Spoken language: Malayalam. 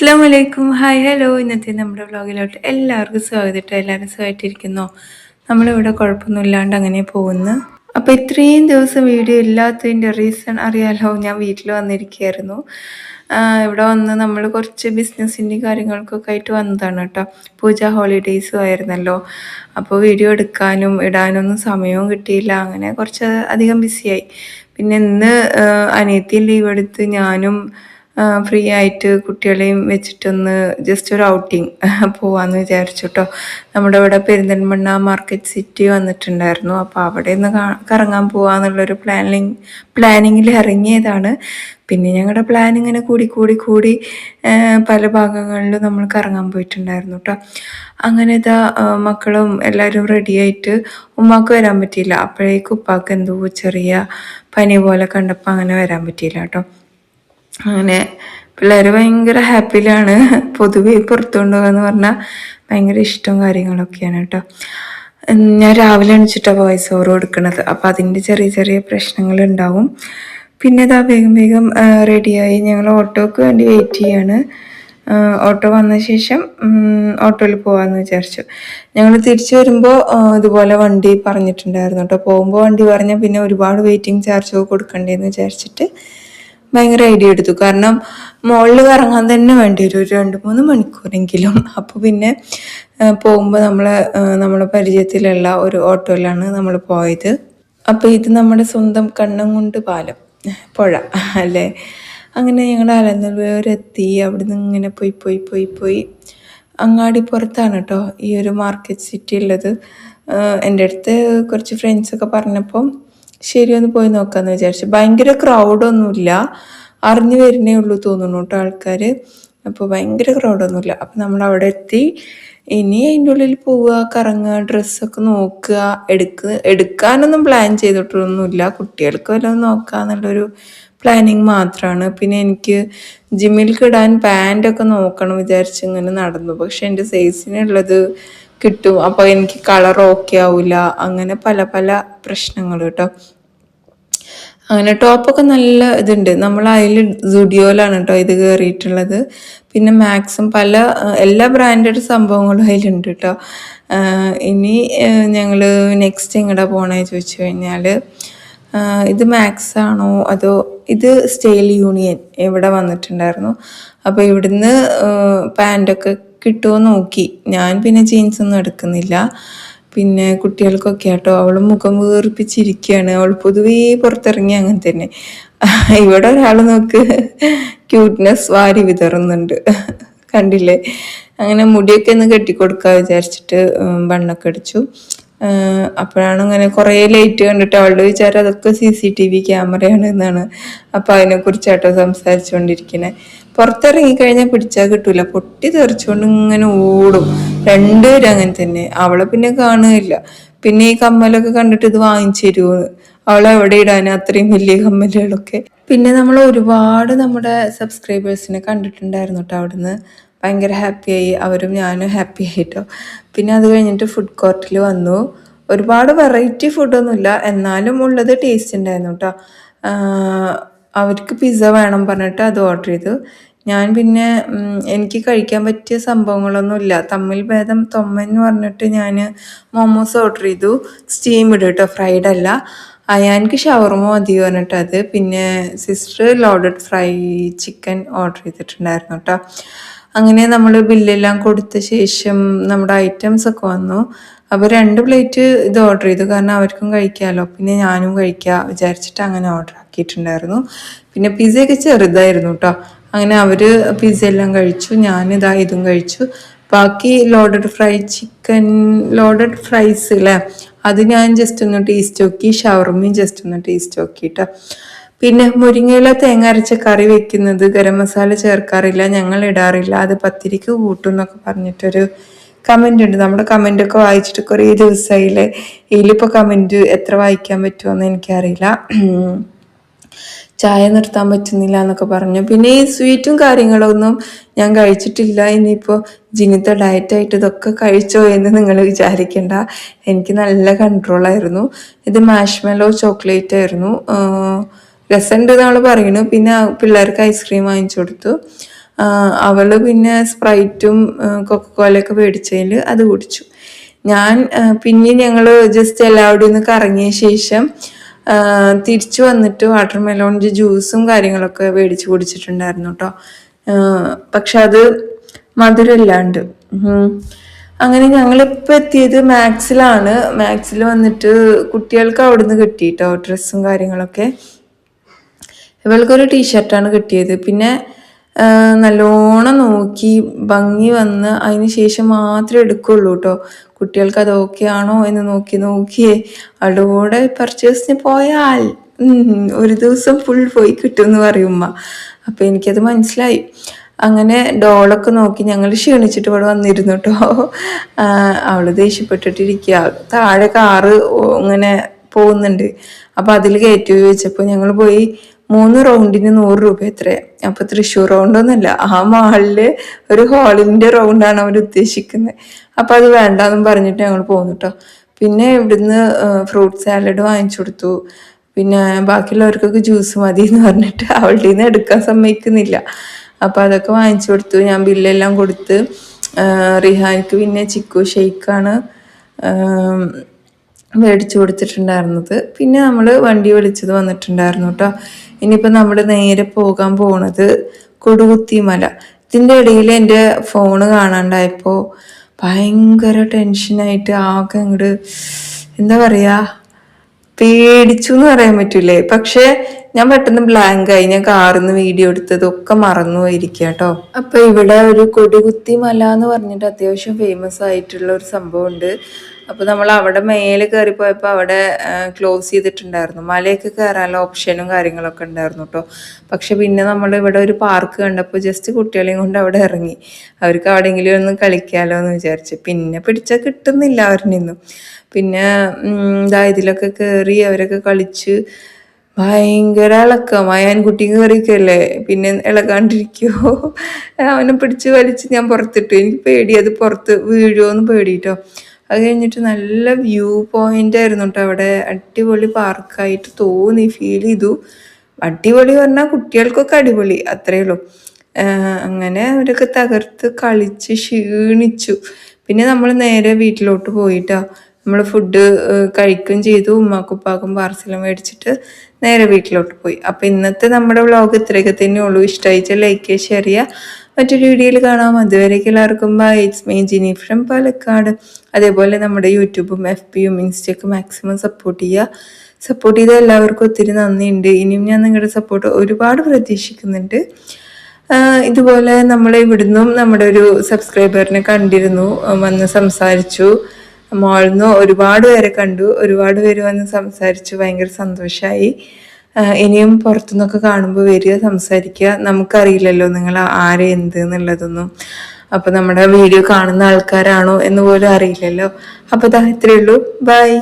അസ്സാം വലൈക്കും ഹായ് ഹലോ ഇന്നത്തെ നമ്മുടെ വ്ളോഗിലോട്ട് എല്ലാവർക്കും സ്വാഗതം. എല്ലാവരും സുഖമായിട്ടിരിക്കുന്നു. നമ്മളിവിടെ കുഴപ്പമൊന്നുമില്ലാണ്ട് അങ്ങനെ പോകുന്നു. അപ്പോൾ ഇത്രയും ദിവസം വീഡിയോ ഇല്ലാത്തതിന്റെ റീസൺ അറിയാലോ ഞാൻ വീട്ടിൽ വന്നിരിക്കുകയായിരുന്നു. ഇവിടെ വന്ന് നമ്മൾ കുറച്ച് ബിസിനസ്സിന്റെ കാര്യങ്ങൾക്കൊക്കെ ആയിട്ട് വന്നതാണ് കേട്ടോ. പൂജ ഹോളിഡേയ്സും ആയിരുന്നല്ലോ. അപ്പോൾ വീഡിയോ എടുക്കാനും ഇടാനൊന്നും സമയവും കിട്ടിയില്ല. അങ്ങനെ കുറച്ച് അധികം ബിസിയായി പിന്നെ ഇന്ന് അനിയത്തിയും ലീവ് എടുത്ത് ഞാനും ഫ്രീ ആയിട്ട് കുട്ടികളെയും വെച്ചിട്ടൊന്ന് ജസ്റ്റ് ഒരു ഔട്ടിങ് പോവാന്ന് വിചാരിച്ചു കേട്ടോ നമ്മുടെ ഇവിടെ പെരിന്തൽമണ്ണ മാർക്കറ്റ് സിറ്റി വന്നിട്ടുണ്ടായിരുന്നു. അപ്പോൾ അവിടെ നിന്ന് കറങ്ങാൻ പോവാന്നുള്ളൊരു പ്ലാനിങ് പ്ലാനിങ്ങിൽ ഇറങ്ങിയതാണ്. പിന്നെ ഞങ്ങളുടെ പ്ലാൻ ഇങ്ങനെ കൂടി കൂടി കൂടി പല ഭാഗങ്ങളിലും നമ്മൾ കറങ്ങാൻ പോയിട്ടുണ്ടായിരുന്നു കേട്ടോ അങ്ങനെ ഇതാ മക്കളും എല്ലാവരും റെഡിയായിട്ട് ഉമ്മാക്ക് വരാൻ പറ്റിയില്ല. അപ്പോഴേക്കും ഉപ്പാക്ക് എന്തോ ചെറിയ പനി പോലെ കണ്ടപ്പോൾ അങ്ങനെ വരാൻ പറ്റിയില്ല കേട്ടോ അങ്ങനെ പിള്ളേർ ഭയങ്കര ഹാപ്പിയിലാണ്. പൊതുവെ പുറത്തു കൊണ്ടുപോകാന്ന് പറഞ്ഞാൽ ഭയങ്കര ഇഷ്ടവും കാര്യങ്ങളൊക്കെയാണ് കേട്ടോ. ഞാൻ രാവിലെ എണിച്ചിട്ടാണ് വോയിസ് ഓവർ കൊടുക്കുന്നത് അപ്പം അതിന്റെ ചെറിയ ചെറിയ പ്രശ്നങ്ങൾ ഉണ്ടാവും പിന്നെ ഇതാ വേഗം വേഗം റെഡിയായി ഞങ്ങൾ ഓട്ടോക്ക് വേണ്ടി വെയിറ്റ് ചെയ്യാണ്. ഓട്ടോ വന്ന ശേഷം ഓട്ടോയിൽ പോകാമെന്ന് വിചാരിച്ചു. ഞങ്ങൾ തിരിച്ചു വരുമ്പോൾ ഇതുപോലെ വണ്ടി പറഞ്ഞിട്ടുണ്ടായിരുന്നു കേട്ടോ. പോകുമ്പോൾ വണ്ടി പറഞ്ഞാൽ പിന്നെ ഒരുപാട് വെയിറ്റിംഗ് ചാർജ് കൊടുക്കണ്ടേന്ന് വിചാരിച്ചിട്ട് ഭയങ്കര ഐഡിയ എടുത്തു. കാരണം മുകളിൽ കറങ്ങാൻ തന്നെ വേണ്ടി വരും ഒരു രണ്ട് മൂന്ന് മണിക്കൂറെങ്കിലും. അപ്പോൾ പിന്നെ പോകുമ്പോൾ നമ്മൾ നമ്മുടെ പരിചയത്തിലുള്ള ഒരു ഓട്ടോയിലാണ് നമ്മൾ പോയത്. അപ്പോൾ ഇത് നമ്മുടെ സ്വന്തം കൊണ്ട് പാലം. പുഴ അല്ലേ? അങ്ങനെ ഞങ്ങൾ അലന്നൂരെത്തി അവിടെ നിന്ന് ഇങ്ങനെ പോയി പോയി പോയി പോയി. അങ്ങാടി പുറത്താണ് കേട്ടോ ഈ ഒരു മാർക്കറ്റ് സിറ്റി ഉള്ളത്. എന്റെ അടുത്ത് കുറച്ച് ഫ്രണ്ട്സൊക്കെ പറഞ്ഞപ്പോൾ ശരി ഒന്ന് പോയി നോക്കാമെന്ന് വിചാരിച്ചു. ഭയങ്കര ക്രൗഡൊന്നുമില്ല അറിഞ്ഞു വരുന്നേ ഉള്ളൂ തോന്നുന്നു കേട്ടോ ആൾക്കാർ അപ്പോൾ ഭയങ്കര ക്രൗഡൊന്നുമില്ല അപ്പം നമ്മൾ അവിടെ എത്തി. ഇനി അതിന്റെ ഉള്ളിൽ പോവുക കറങ്ങുക ഡ്രസ്സൊക്കെ നോക്കുക എടുക്ക എടുക്കാനൊന്നും പ്ലാൻ ചെയ്തിട്ടൊന്നുമില്ല. കുട്ടികൾക്ക് വല്ലതും നോക്കുക എന്നുള്ളൊരു പ്ലാനിങ് മാത്രമാണ് പിന്നെ എനിക്ക് ജിമ്മിൽ കിടാൻ പാന്റൊക്കെ നോക്കണം വിചാരിച്ച് ഇങ്ങനെ നടന്നു. പക്ഷെ എന്റെ സൈസിനുള്ളത് കിട്ടും. അപ്പോൾ എനിക്ക് കളർ ഓക്കെ ആവില്ല അങ്ങനെ പല പല പ്രശ്നങ്ങൾ കേട്ടോ അങ്ങനെ ടോപ്പൊക്കെ നല്ല ഇതുണ്ട്. നമ്മൾ അതിൽ സുഡിയോയിലാണ് കേട്ടോ ഇത് കയറിയിട്ടുള്ളത് പിന്നെ മാക്സും പല എല്ലാ ബ്രാൻഡഡ് സംഭവങ്ങളും അതിലുണ്ട് കേട്ടോ ഇനി ഞങ്ങൾ നെക്സ്റ്റ് എങ്ങടെ പോണേ ചോദിച്ചു കഴിഞ്ഞാൽ ഇത് മാക്സ് ആണോ അതോ ഇത് സ്റ്റേൽ യൂണിയൻ ഇവിടെ വന്നിട്ടുണ്ടായിരുന്നു? അപ്പോൾ ഇവിടുന്ന് പാന്റൊക്കെ കിട്ടുമോ നോക്കി. ഞാൻ പിന്നെ ജീൻസ് ഒന്നും എടുക്കുന്നില്ല. പിന്നെ കുട്ടികൾക്കൊക്കെ ആട്ടോ അവൾ മുഖം വീർപ്പിച്ചിരിക്കുകയാണ്. അവൾ പൊതുവേ പുറത്തിറങ്ങി അങ്ങനെ തന്നെ. ഇവിടെ ഒരാൾ നോക്ക് ക്യൂട്ട്നെസ് വാരി വിതറുന്നുണ്ട്. കണ്ടില്ലേ? അങ്ങനെ മുടിയൊക്കെ ഒന്ന് കെട്ടിക്കൊടുക്കാൻ വിചാരിച്ചിട്ട് ബണ്ണൊക്കെ അടിച്ചു. അപ്പോഴാണ് അങ്ങനെ കുറേ ലൈറ്റ് കണ്ടിട്ട് അവളുടെ വിചാരം അതൊക്കെ സി സി ടി വി ക്യാമറയാണ് എന്നാണ്. അപ്പോൾ അതിനെക്കുറിച്ചാട്ടോ സംസാരിച്ചുകൊണ്ടിരിക്കുന്നത് പുറത്തിറങ്ങി കഴിഞ്ഞാൽ പിടിച്ചാൽ കിട്ടൂല. പൊട്ടി തെറിച്ചുകൊണ്ട് ഇങ്ങനെ ഓടും. രണ്ടുപേരും അങ്ങനെ തന്നെ. അവളെ പിന്നെ കാണുകയില്ല. പിന്നെ ഈ കമ്മലൊക്കെ കണ്ടിട്ട് ഇത് വാങ്ങിച്ചു തരുമോ അവളെ എവിടെ ഇടാൻ അത്രയും വലിയ കമ്മലുകളൊക്കെ. പിന്നെ നമ്മൾ ഒരുപാട് നമ്മുടെ സബ്സ്ക്രൈബേഴ്സിനെ കണ്ടിട്ടുണ്ടായിരുന്നു കേട്ടോ അവിടുന്ന്. ഭയങ്കര ഹാപ്പിയായി. അവരും ഞാനും ഹാപ്പി ആയിട്ടോ. പിന്നെ അത് കഴിഞ്ഞിട്ട് ഫുഡ് കോർട്ടിൽ വന്നു. ഒരുപാട് വെറൈറ്റി ഫുഡൊന്നുമില്ല എന്നാലും ഉള്ളത് ടേസ്റ്റ് ഉണ്ടായിരുന്നു കേട്ടോ. അവർക്ക് പിസ്സ വേണം പറഞ്ഞിട്ട് അത് ഓർഡർ ചെയ്തു. ഞാൻ പിന്നെ എനിക്ക് കഴിക്കാൻ പറ്റിയ സംഭവങ്ങളൊന്നുമില്ല. തമ്മിൽ ഭേദം തൊമ്മൻ പറഞ്ഞിട്ട് ഞാൻ മോമോസ് ഓർഡർ ചെയ്തു. സ്റ്റീം ഇടും കേട്ടോ ഫ്രൈഡ് അല്ല. അയാൻക്ക് ഷവർമ മതി പറഞ്ഞിട്ട് അത്. പിന്നെ sister loaded fry chicken order ചെയ്തിട്ടുണ്ടായിരുന്നു കേട്ടോ അങ്ങനെ നമ്മൾ ബില്ലെല്ലാം കൊടുത്ത ശേഷം നമ്മുടെ ഐറ്റംസ് ഒക്കെ വന്നു. അപ്പോൾ രണ്ട് പ്ലേറ്റ് ഇത് ഓർഡർ ചെയ്തു. കാരണം അവർക്കും കഴിക്കാമല്ലോ പിന്നെ ഞാനും കഴിക്കാം വിചാരിച്ചിട്ട് അങ്ങനെ ഓർഡർ ആക്കിയിട്ടുണ്ടായിരുന്നു. പിന്നെ പിസയൊക്കെ ചെറുതായിരുന്നു കേട്ടോ അങ്ങനെ അവർ പിസ്സ എല്ലാം കഴിച്ചു ഞാനിതാ ഇതും കഴിച്ചു. ബാക്കി loaded fry chicken loaded fries അല്ലേ അത് ഞാൻ ജസ്റ്റ് ഒന്ന് ടേസ്റ്റ് നോക്കി ഷവർമയും ജസ്റ്റ് ഒന്ന് ടേസ്റ്റ് നോക്കിയിട്ട് പിന്നെ മുരിങ്ങയില തേങ്ങ അരച്ച കറി വെക്കുന്നത് ഗരം മസാല ചേർക്കാറില്ല ഞങ്ങൾ ഇടാറില്ല. അത് പത്തിരിക്ക് കൂട്ടും എന്നൊക്കെ പറഞ്ഞിട്ടൊരു കമന്റ് ഉണ്ട്. നമ്മുടെ കമന്റ് ഒക്കെ വായിച്ചിട്ട് കുറേ ദിവസമായില്ലേ? ഇതിലിപ്പോൾ കമന്റ് എത്ര വായിക്കാൻ പറ്റുമോ എനിക്കറിയില്ല. ചായ നിർത്താൻ പറ്റുന്നില്ല എന്നൊക്കെ പറഞ്ഞു. പിന്നെ ഈ സ്വീറ്റും കാര്യങ്ങളൊന്നും ഞാൻ കഴിച്ചിട്ടില്ല. ഇനിയിപ്പോൾ ജിനിത്ത ഡയറ്റായിട്ട് ഇതൊക്കെ കഴിച്ചോ എന്ന് നിങ്ങൾ വിചാരിക്കേണ്ട. എനിക്ക് നല്ല കൺട്രോളായിരുന്നു ഇത് മാഷ്മെലോ ചോക്ലേറ്റ് ആയിരുന്നു. രസമുണ്ട് നമ്മൾ പറയുന്നു പിന്നെ പിള്ളേർക്ക് ഐസ്ക്രീം വാങ്ങിച്ചു കൊടുത്തു. അവൾ പിന്നെ സ്പ്രൈറ്റും കൊക്കക്കോലയൊക്കെ മേടിച്ചതിൽ അത് കുടിച്ചു. ഞാൻ പിന്നെ ഞങ്ങൾ ജസ്റ്റ് എല്ലാവരുടെയും കറങ്ങിയ ശേഷം തിരിച്ചു വന്നിട്ട് വാട്ടർ മെലോണിന്റെ ജ്യൂസും കാര്യങ്ങളൊക്കെ മേടിച്ച് കുടിച്ചിട്ടുണ്ടായിരുന്നു കേട്ടോ പക്ഷെ അത് മധുരമില്ലാണ്ട്. അങ്ങനെ ഞങ്ങളിപ്പോൾ എത്തിയത് മാക്സിലാണ്. മാക്സിൽ വന്നിട്ട് കുട്ടികൾക്ക് അവിടുന്ന് കിട്ടി കേട്ടോ ഡ്രസ്സും കാര്യങ്ങളൊക്കെ. ഇവൾക്കൊരു ടീഷർട്ടാണ് കിട്ടിയത്. പിന്നെ നല്ലോണം നോക്കി ഭംഗി വന്ന് അതിന് ശേഷം മാത്രമേ എടുക്കുള്ളൂ കേട്ടോ കുട്ടികൾക്ക് അത് ഓക്കെ ആണോ എന്ന് നോക്കി നോക്കിയേ കൂടെ പർച്ചേസിന് പോയാൽ ഒരു ദിവസം ഫുൾ പോയി കിട്ടും എന്ന് പറയുമ്പ അപ്പം എനിക്കത് മനസ്സിലായി. അങ്ങനെ ഡോളൊക്കെ നോക്കി ഞങ്ങൾ ക്ഷീണിച്ചിട്ട് ഇവിടെ വന്നിരുന്നു കേട്ടോ അവൾ ദേഷ്യപ്പെട്ടിട്ടിരിക്കുക താഴെ കാറ് ഇങ്ങനെ പോകുന്നുണ്ട്. അപ്പം അതിൽ കയറ്റി ചോദിച്ചപ്പോൾ ഞങ്ങൾ പോയി മൂന്ന് റൗണ്ടിന് നൂറ് രൂപ എത്ര അപ്പൊ തൃശ്ശൂർ റൗണ്ട് ഒന്നല്ല ആ മാളിൽ ഒരു ഹാളിന്റെ റൗണ്ടാണ് അവർ ഉദ്ദേശിക്കുന്നത് അപ്പൊ അത് വേണ്ടെന്നും പറഞ്ഞിട്ട് ഞങ്ങൾ പോന്നു കേട്ടോ പിന്നെ ഇവിടുന്ന് ഫ്രൂട്ട് സാലഡ് വാങ്ങിച്ചു കൊടുത്തു. പിന്നെ ബാക്കിയുള്ളവർക്കൊക്കെ ജ്യൂസ് മതി എന്ന് പറഞ്ഞിട്ട് അവളുടെ നിന്ന് എടുക്കാൻ സമ്മതിക്കുന്നില്ല. അപ്പോൾ അതൊക്കെ വാങ്ങിച്ചു കൊടുത്തു. ഞാൻ ബില്ലെല്ലാം കൊടുത്ത് റിഹാനിക്ക് പിന്നെ ചിക്കു ഷെയ്ക്കാണ് മേടിച്ചു കൊടുത്തിട്ടുണ്ടായിരുന്നത്. പിന്നെ നമ്മൾ വണ്ടി വിളിച്ചത് വന്നിട്ടുണ്ടായിരുന്നു കേട്ടോ ഇനിയിപ്പോൾ നമ്മൾ നേരെ പോകാൻ പോണത് കൊടുകുത്തി മല ഇതിന്റെ ഇടയിൽ എന്റെ ഫോണ് കാണാണ്ടായപ്പോൾ ഭയങ്കര ടെൻഷനായിട്ട് ആകെ അങ്ങോട്ട് എന്താ പറയുക പേടിച്ചു എന്ന് പറയാൻ പറ്റൂലേ. പക്ഷെ ഞാൻ പെട്ടെന്ന് ബ്ലാങ്ക് ആയി. ഞാൻ കാറിൽ നിന്ന് വീഡിയോ എടുത്തതൊക്കെ മറന്നു പോയിരിക്കുക കേട്ടോ അപ്പൊ ഇവിടെ ഒരു കൊടികുത്തി മല എന്ന് പറഞ്ഞിട്ട് അത്യാവശ്യം ഫേമസ് ആയിട്ടുള്ള ഒരു സംഭവം ഉണ്ട് അപ്പൊ നമ്മൾ അവിടെ മേലെ കയറി പോയപ്പോൾ അവിടെ ക്ലോസ് ചെയ്തിട്ടുണ്ടായിരുന്നു. മലയൊക്കെ കയറാനുള്ള ഓപ്ഷനും കാര്യങ്ങളൊക്കെ ഉണ്ടായിരുന്നു കേട്ടോ പക്ഷെ പിന്നെ നമ്മൾ ഇവിടെ ഒരു പാർക്ക് കണ്ടപ്പോൾ ജസ്റ്റ് കുട്ടികളെയും കൊണ്ട് അവിടെ ഇറങ്ങി. അവർക്ക് അവിടെയെങ്കിലും ഒന്ന് കളിക്കാലോ എന്ന് വിചാരിച്ചു. പിന്നെ പിടിച്ചാൽ കിട്ടുന്നില്ല അവരിൽ നിന്നും. പിന്നെ ഇതാ ഇതിലൊക്കെ കയറി അവരൊക്കെ കളിച്ച് ഭയങ്കര ഇളക്കമായി ഞാൻ കുട്ടി കയറിക്കല്ലേ പിന്നെ ഇളകാണ്ടിരിക്കോ അവനെ പിടിച്ച് വലിച്ച് ഞാൻ പുറത്തിട്ടു. എനിക്ക് പേടി. അത് പുറത്ത് വീഴുമോന്ന് പേടിയിട്ടോ അത് കഴിഞ്ഞിട്ട് നല്ല വ്യൂ പോയിന്റ് ആയിരുന്നു കേട്ടോ അവിടെ. അടിപൊളി പാർക്കായിട്ട് തോന്നി. ഫീൽ ചെയ്തു. അടിപൊളി പറഞ്ഞാൽ കുട്ടികൾക്കൊക്കെ അടിപൊളി. അത്രയേ ഉള്ളൂ. അങ്ങനെ അവരൊക്കെ തകർത്ത് കളിച്ച് ക്ഷീണിച്ചു. പിന്നെ നമ്മൾ നേരെ വീട്ടിലോട്ട് പോയിട്ടാ. നമ്മൾ ഫുഡ് കഴിക്കുകയും ചെയ്തു ഉമ്മാക്കുപ്പാക്കും പാർസലും മേടിച്ചിട്ട് നേരെ വീട്ടിലോട്ട് പോയി. അപ്പം ഇന്നത്തെ നമ്മുടെ വ്ളോഗ് ഇത്രയൊക്കെ തന്നെ ഉള്ളൂ. ഇഷ്ടമായിച്ച ലൈക്ക് ഷെയർ ചെയ്യുക. മറ്റൊരു വീഡിയോയിൽ കാണാം. അതുവരേക്ക് എല്ലാവർക്കും bye it's me Jini from Palakkad. അതേപോലെ നമ്മുടെ യൂട്യൂബും എഫ് പിയും ഇൻസ്റ്റയൊക്കെ മാക്സിമം സപ്പോർട്ട് ചെയ്യുക. സപ്പോർട്ട് ചെയ്ത എല്ലാവർക്കും ഒത്തിരി നന്ദിയുണ്ട്. ഇനിയും ഞാൻ നിങ്ങളുടെ സപ്പോർട്ട് ഒരുപാട് പ്രതീക്ഷിക്കുന്നുണ്ട്. ഇതുപോലെ നമ്മൾ ഇവിടുന്നും നമ്മുടെ ഒരു സബ്സ്ക്രൈബറിനെ കണ്ടിരുന്നു. വന്ന് സംസാരിച്ചു. മോളിന്ന് ഒരുപാട് പേരെ കണ്ടു. ഒരുപാട് പേര് വന്ന് സംസാരിച്ചു. ഭയങ്കര സന്തോഷമായി ഇനിയും പുറത്തുനിന്നൊക്കെ കാണുമ്പോൾ വരിക സംസാരിക്കുക. നമുക്കറിയില്ലല്ലോ നിങ്ങൾ ആരെ എന്ത് എന്നുള്ളതൊന്നും. അപ്പൊ നമ്മുടെ വീഡിയോ കാണുന്ന ആൾക്കാരാണോ എന്ന് പോലും അറിയില്ലല്ലോ. അപ്പൊ ഇതാ ഇത്രയേ ഉള്ളൂ. ബൈ